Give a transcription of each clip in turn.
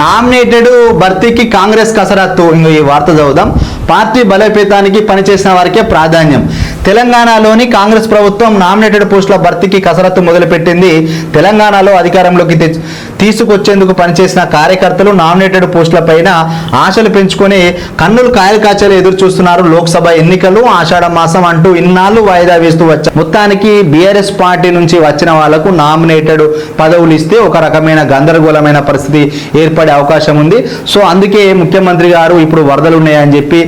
Nominated భర్తీకి కాంగ్రెస్ కసరత్తు. ఇంకా ఈ వార్త చదువుదాం. పార్టీ బలోపేతానికి పనిచేసిన వారికే ప్రాధాన్యం. తెలంగాణలోని కాంగ్రెస్ ప్రభుత్వం నామినేటెడ్ పోస్టుల భర్తీకి కసరత్తు మొదలుపెట్టింది. తెలంగాణలో అధికారంలోకి తీసుకొచ్చేందుకు పనిచేసిన కార్యకర్తలు నామినేటెడ్ పోస్టులపైన ఆశలు పెంచుకొని కన్నులు కాయలు కాచలు ఎదురు చూస్తున్నారు లోక్సభ ఎన్నికలు ఆషాఢ మాసం అంటూ ఇన్నాళ్ళు వాయిదా వేస్తూ వచ్చారు మొత్తానికి బీఆర్ఎస్ పార్టీ నుంచి వచ్చిన వాళ్ళకు నామినేటెడ్ పదవులు ఇస్తే ఒక రకమైన గందరగోళమైన పరిస్థితి ఏర్పడే అవకాశం ఉంది. సో అందుకే ముఖ్యమంత్రి గారు ఇప్పుడు వరదలు ఉన్నాయని చెప్పి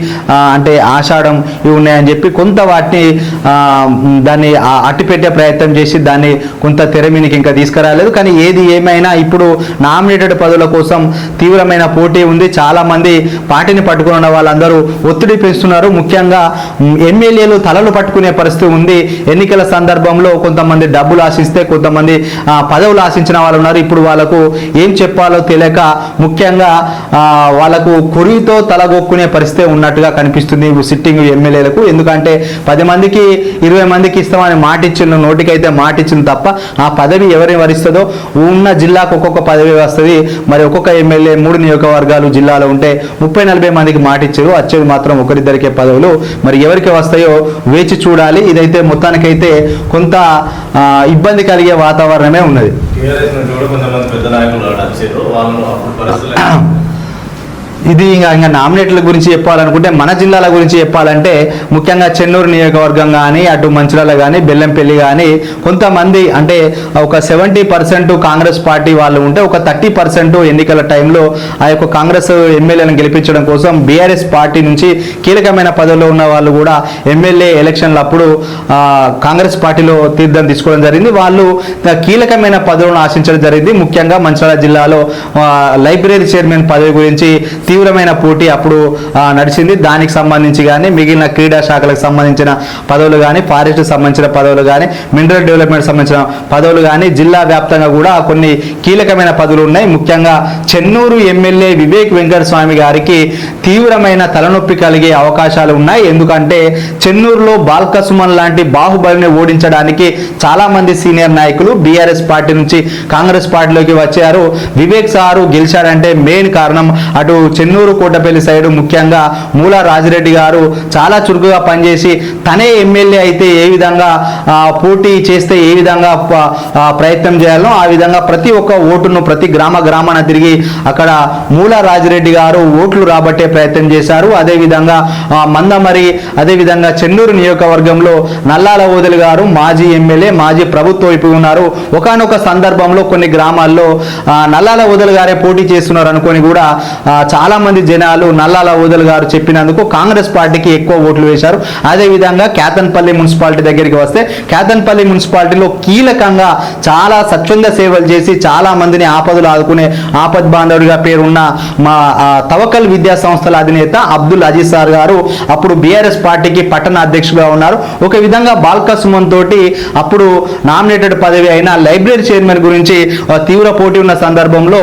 అంటే ఆషాఢం ఇవి ఉన్నాయని చెప్పి కొంత వాటిని దాన్ని అట్టిపెట్టే ప్రయత్నం చేసి దాన్ని కొంత తెర మీదకి ఇంకా తీసుకురాలేదు. కానీ ఏది ఏమైనా ఇప్పుడు నామినేటెడ్ పదవుల కోసం తీవ్రమైన పోటీ ఉంది. చాలామంది పార్టీని పట్టుకుని ఉన్న వాళ్ళందరూ ఒత్తిడి పెంచుతున్నారు. ముఖ్యంగా ఎమ్మెల్యేలు తలలు పట్టుకునే పరిస్థితి ఉంది. ఎన్నికల సందర్భంలో కొంతమంది డబ్బులు ఆశిస్తే కొంతమంది పదవులు ఆశించిన వాళ్ళు ఉన్నారు. ఇప్పుడు వాళ్ళకు ఏం చెప్పాలో తెలియక ముఖ్యంగా వాళ్ళకు కొరితో తలగొక్కునే పరిస్థితి ఉన్నట్టుగా కనిపిస్తుంది. సిట్టింగ్ ఎమ్మెల్యేలకు. ఎందుకంటే పది మందికి ఇరవై మందికి ఇస్తామని మాట ఇచ్చిన నోటికైతే మాట ఇచ్చింది తప్ప ఆ పదవి ఎవరిని వరిస్తుందో ఉన్న జిల్లాకు ఒక్కొక్క పదవి వస్తుంది. మరి ఒక్కొక్క ఎమ్మెల్యే మూడు నియోజకవర్గాలు జిల్లాలో ఉంటే ముప్పై నలభై మందికి మాట ఇచ్చారు వచ్చేది మాత్రం ఒకరిద్దరికే పదవులు. మరి ఎవరికి వస్తాయో వేచి చూడాలి. ఇదైతే మొత్తానికైతే కొంత ఇబ్బంది కలిగే వాతావరణమే ఉన్నది. కొంతమంది పెద్ద నాయకులు అప్పుడు పరిస్థితులు ఇది ఇంకా ఇంకా నామినేట్ల గురించి చెప్పాలనుకుంటే మన జిల్లాల గురించి చెప్పాలంటే ముఖ్యంగా చెన్నూరు నియోజకవర్గం కానీ అటు మంచిర్యాల కానీ బెల్లంపల్లి కానీ కొంతమంది అంటే ఒక సెవెంటీ పర్సెంట్ కాంగ్రెస్ పార్టీ వాళ్ళు ఉంటే ఒక థర్టీ పర్సెంట్ ఎన్నికల టైంలో ఆ యొక్క కాంగ్రెస్ ఎమ్మెల్యేలను గెలిపించడం కోసం బీఆర్ఎస్ పార్టీ నుంచి కీలకమైన పదవిలో ఉన్న వాళ్ళు కూడా ఎమ్మెల్యే ఎలక్షన్ల అప్పుడు కాంగ్రెస్ పార్టీలో తీర్థం తీసుకోవడం జరిగింది. వాళ్ళు కీలకమైన పదవులను ఆశించడం జరిగింది. ముఖ్యంగా మంచిర్యాల జిల్లాలో లైబ్రరీ చైర్మన్ పదవి గురించి తీవ్రమైన పోటీ అప్పుడు నడిచింది. దానికి సంబంధించి కానీ మిగిలిన క్రీడా శాఖలకు సంబంధించిన పదవులు కానీ ఫారెస్ట్ సంబంధించిన పదవులు కానీ మినరల్ డెవలప్మెంట్ సంబంధించిన పదవులు కానీ జిల్లా వ్యాప్తంగా కూడా కొన్ని కీలకమైన పదవులు ఉన్నాయి. ముఖ్యంగా చెన్నూరు ఎమ్మెల్యే వివేక్ వెంకట స్వామి గారికి తీవ్రమైన తలనొప్పి కలిగే అవకాశాలు ఉన్నాయి. ఎందుకంటే చెన్నూరులో బాల్కసుమన్ లాంటి బాహుబలిని ఓడించడానికి చాలా మంది సీనియర్ నాయకులు బీఆర్ఎస్ పార్టీ నుంచి కాంగ్రెస్ పార్టీలోకి వచ్చారు. వివేక్ సారు గెలిచాడంటే మెయిన్ కారణం అటు చెన్నూరు కోటపల్లి సైడ్ ముఖ్యంగా మూల రాజిరెడ్డి గారు చాలా చురుకుగా పనిచేసి తనే ఎమ్మెల్యే అయితే ఏ విధంగా పోటీ చేస్తే ఏ విధంగా ప్రయత్నం చేయాలో ఆ విధంగా ప్రతి ఒక్క ఓటును ప్రతి గ్రామ గ్రామాన తిరిగి అక్కడ మూల రాజిరెడ్డి గారు ఓట్లు రాబట్టే ప్రయత్నం చేశారు. అదేవిధంగా మందమరి అదేవిధంగా చెన్నూరు నియోజకవర్గంలో నల్లాల ఓదెలు గారు మాజీ ఎమ్మెల్యే మాజీ ప్రభుత్వ వైపు ఉన్నారు. ఒకనొక సందర్భంలో కొన్ని గ్రామాల్లో నల్లాల ఓదలి గారే పోటీ చేస్తున్నారు అనుకొని కూడా చాలా మంది జనాలు నల్లాల ఓదల్ గారు చెప్పినందుకు కాంగ్రెస్ పార్టీకి ఎక్కువ ఓట్లు వేశారు. అదేవిధంగా కేతన్పల్లి మున్సిపాలిటీ దగ్గరికి వస్తే కేతన్పల్లి మున్సిపాలిటీలో కీలకంగా చాలా స్వచ్ఛంద సేవలు చేసి చాలా మందిని ఆపదలు ఆదుకునే ఆపద్ బాంధవుడిగా పేరున్న మా తవకల్ విద్యా సంస్థల అధినేత అబ్దుల్ అజీజ్ సార్ గారు అప్పుడు బీఆర్ఎస్ పార్టీకి పట్టణ అధ్యక్షుడిగా ఉన్నారు. ఒక విధంగా బాల్క సుమన్ తోటి అప్పుడు నామినేటెడ్ పదవి అయిన లైబ్రరీ చైర్మన్ గురించి తీవ్ర పోటీ ఉన్న సందర్భంలో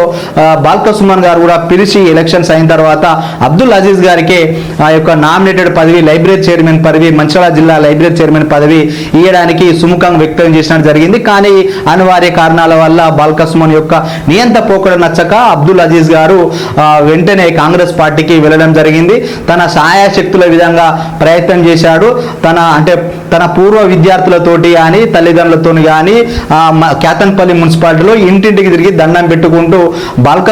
బాల్కా సుమన్ గారు కూడా పిలిచి ఎలక్షన్స్ అయిన తర్వాత అబ్దుల్ అజీజ్ గారికి ఆ యొక్క నామినేటెడ్ పదవి లైబ్రరీ చైర్మన్ పదవి మంచిర్యాల జిల్లా లైబ్రరీ చైర్మన్ పదవి ఇవ్వడానికి సుముఖం వ్యక్తం చేసినట్టు జరిగింది. కానీ అనివార్య కారణాల వల్ల బాల్కస్మాన్ యొక్క నియంత పోకడ నచ్చక అబ్దుల్ అజీజ్ గారు వెంటనే కాంగ్రెస్ పార్టీకి వెళ్ళడం జరిగింది. తన సహాయశక్తుల విధంగా ప్రయత్నం చేశాడు. తన అంటే తన పూర్వ విద్యార్థులతోటి కానీ తల్లిదండ్రులతో కానీ కేతన్పల్లి మున్సిపాలిటీలో ఇంటింటికి తిరిగి దండం పెట్టుకుంటూ బాల్క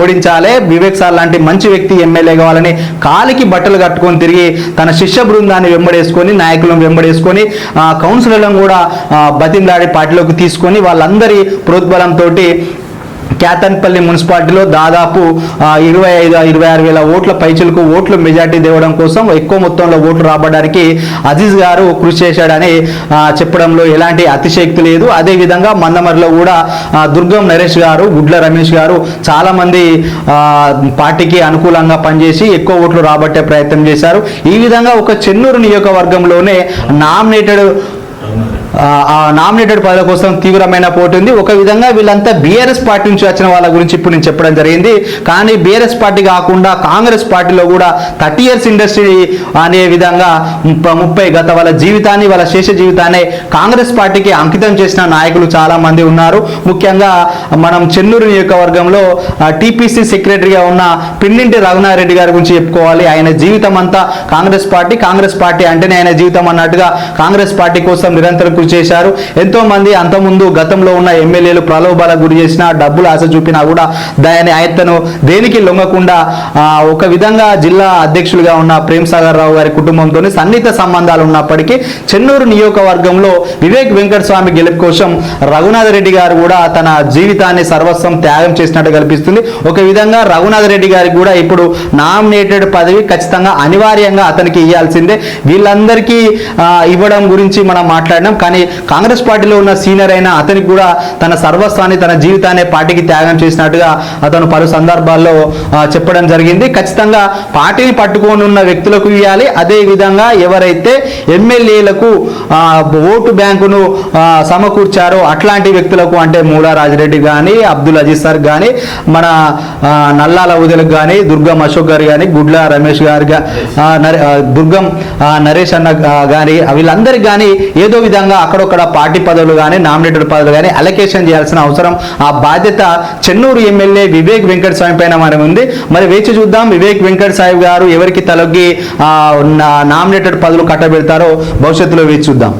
ఓడించాలే. వివేక్ సార్ లాంటి మంచి వ్యక్తి ఎమ్మెల్యే కావాలని కాలికి బట్టలు కట్టుకొని తిరిగి తన శిష్య బృందాన్ని వెంబడేసుకొని నాయకులను వెంబడేసుకొని కౌన్సిలర్లను కూడా బతిందాడి పార్టీలోకి తీసుకొని వాళ్ళందరి ప్రోద్బలంతో కేతన్పల్లి మున్సిపాలిటీలో దాదాపు ఇరవై ఐదు ఇరవై ఆరు వేల ఓట్ల పైచులకు ఓట్లు మెజార్టీ తేవడం కోసం ఎక్కువ మొత్తంలో ఓట్లు రాబడడానికి అజీజ్ గారు కృషి చేశాడని చెప్పడంలో ఎలాంటి అతిశక్తి లేదు. అదేవిధంగా మందమరిలో కూడా దుర్గం నరేష్ గారు గుడ్ల రమేష్ గారు చాలామంది పార్టీకి అనుకూలంగా పనిచేసి ఎక్కువ ఓట్లు రాబట్టే ప్రయత్నం చేశారు. ఈ విధంగా ఒక చెన్నూరు నియోజకవర్గంలోనే నామినేటెడ్ నామినేటెడ్ పదవి కోసం తీవ్రమైన పోటీ ఉంది. ఒక విధంగా వీళ్ళంతా బీఆర్ఎస్ పార్టీ నుంచి వచ్చిన వాళ్ళ గురించి ఇప్పుడు నేను చెప్పడం జరిగింది. కానీ బీఆర్ఎస్ పార్టీ కాకుండా కాంగ్రెస్ పార్టీలో కూడా థర్టీ ఇయర్స్ ఇండస్ట్రీ అనే విధంగా ముప్పై గత వాళ్ళ జీవితాన్ని వాళ్ళ శేష జీవితాన్ని కాంగ్రెస్ పార్టీకి అంకితం చేసిన నాయకులు చాలా మంది ఉన్నారు. ముఖ్యంగా మనం చెన్నూరు నియోజకవర్గంలో టీపీసీ సెక్రటరీగా ఉన్న పిన్నింటి రఘునారెడ్డి గారి గురించి చెప్పుకోవాలి. ఆయన జీవితం అంతా కాంగ్రెస్ పార్టీ కాంగ్రెస్ పార్టీ అంటేనే ఆయన జీవితం అన్నట్టుగా కాంగ్రెస్ పార్టీ కోసం నిరంతరం కృషి చేశారు. ఎంతో మంది అంతకుముందు గతంలో ఉన్న ఎమ్మెల్యేలు ప్రలోభాలకు గురి చేసిన డబ్బులు ఆశ చూపినా కూడా దాని ఆయతను దేనికి లొంగకుండా ఒక విధంగా జిల్లా అధ్యక్షులుగా ఉన్న ప్రేమ్ సాగర్ రావు గారి కుటుంబంతో సన్నిహిత సంబంధాలు ఉన్నప్పటికీ చెన్నూరు నియోజకవర్గంలో వివేక్ వెంకట స్వామి గెలుపు కోసం రఘునాథ్ రెడ్డి గారు కూడా తన జీవితాన్ని సర్వస్వం త్యాగం చేసినట్టు కనిపిస్తుంది ఒక విధంగా రఘునాథ్ రెడ్డి గారికి కూడా ఇప్పుడు నామినేటెడ్ పదవి ఖచ్చితంగా అనివార్యంగా అతనికి ఇవ్వాల్సిందే వీళ్ళందరికీ ఇవ్వడం గురించి మనం మాట్లాడినాం. కానీ కాంగ్రెస్ పార్టీలో ఉన్న సీనియర్ అయిన అతనికి కూడా తన సర్వస్వాన్ని తన జీవితాన్ని పార్టీకి త్యాగం చేసినట్టుగా అతను పలు సందర్భాల్లో చెప్పడం జరిగింది. ఖచ్చితంగా పార్టీని పట్టుకొని ఉన్న వ్యక్తులకు ఇవ్వాలి. అదే విధంగా ఎవరైతే ఎమ్మెల్యేలకు ఓటు బ్యాంకును సమకూర్చారో అట్లాంటి వ్యక్తులకు అంటే మూలా రాజిరెడ్డి కానీ అబ్దుల్ అజీజ్ సార్ కానీ మన నల్లాల ఉదయలకు కానీ దుర్గం అశోక్ గారు కానీ గుడ్ల రమేష్ గారు దుర్గం నరేష్ అన్న కానీ వీళ్ళందరికీ కానీ ఏదో విధంగా అక్కడొక్కడ పార్టీ పదవులు కానీ నామినేటెడ్ పదవులు కానీ అలొకేషన్ చేయాల్సిన అవసరం. ఆ బాధ్యత చెన్నూరు ఎమ్మెల్యే వివేక్ వెంకట స్వామి పైన మనం ఉంది. మరి వేచి చూద్దాం వివేక్ వెంకట సాహిబ్ గారు ఎవరికి తలొగ్గి నామినేటెడ్ పదవులు కట్టబెడతారో భవిష్యత్తులో వేచి చూద్దాం.